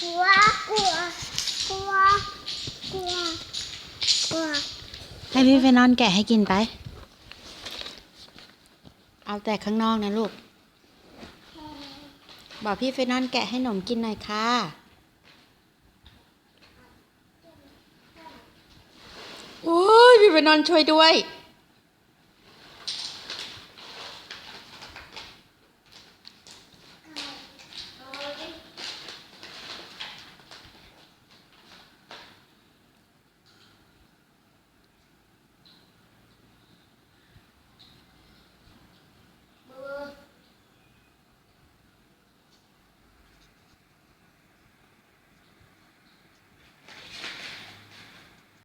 กลัวกลัวกลัวกลัวให้พี่ไปนอนแกะให้กินไป เอาแต่ข้างนอกนะลูก บอกพี่ไปนอนแกะให้หนมกินหน่อยค่ะ โอ้ยพี่ไปนอนช่วยด้วย